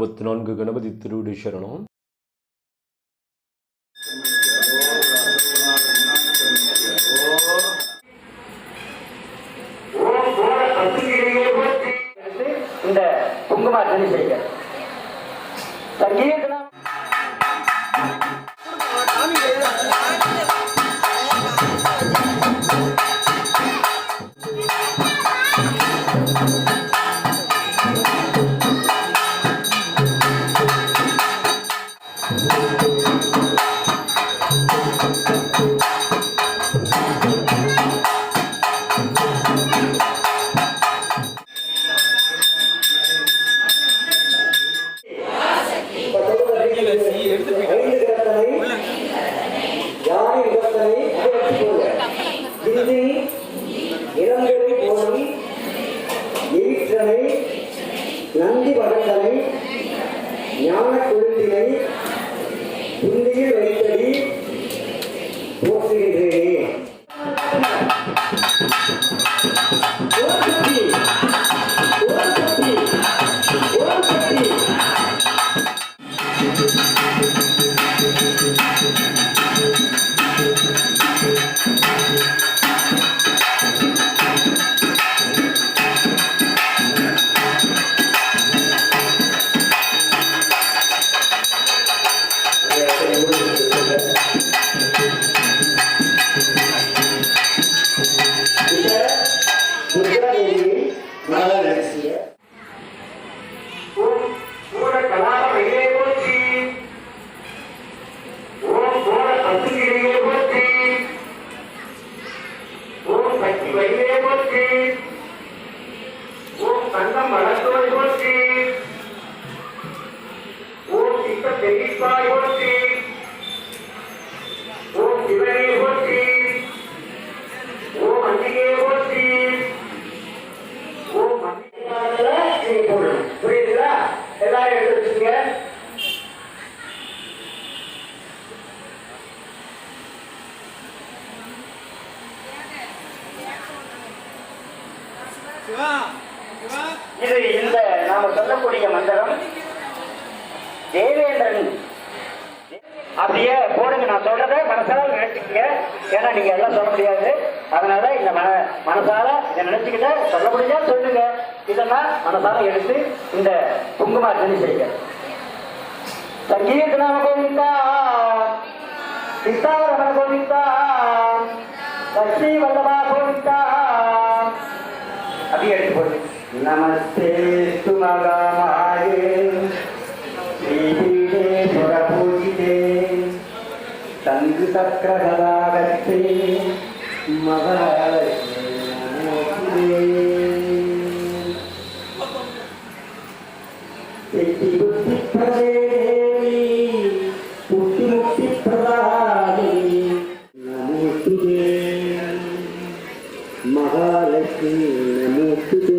அறுபத்தி நான்கு கணபதி திருவிடி சரணம். இந்த குங்குமார்த்தனை செய்க எயிற்றனை நந்தி வடக்கனை ஞான குழுத்தினை புந்தியில் வைத்தடி. அன்னிகே புரியுதுங்களா? எல்லாரும் எடுத்து வச்சுங்க இது இந்த நாம சொல்லக்கூடிய மந்திரம் தேவேந்திரன் அப்படியே போடுங்க. நான் சொல்றத மனசால நினைச்சுக்கங்க. ஏன்னா நீங்க எல்லாம் சொல்ல முடியாது. அதனால இந்த மன மனசால இதை நினைச்சுக்கிட்ட சொல்ல முடிஞ்சா சொல்லுங்க. இதெல்லாம் மனசால எடுத்து இந்த குங்குமார்த்தனை செய்யுங்க. சங்கீத நாம கோவிந்தா சித்தாரமண கோவிந்தா லட்சுமி வல்லபா கோவிந்தா. அப்படியே எடுத்து போடுங்க. நமஸ்தே சுமகமாயே. तत्र कदागच्छे महालक्ष्मी इति बुद्धिप्रदे महालक्ष्मी नमोस्तुते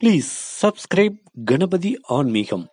ப்ளீஸ் சப்ஸ்கிரைப் கணபதி ஆன்மீகம்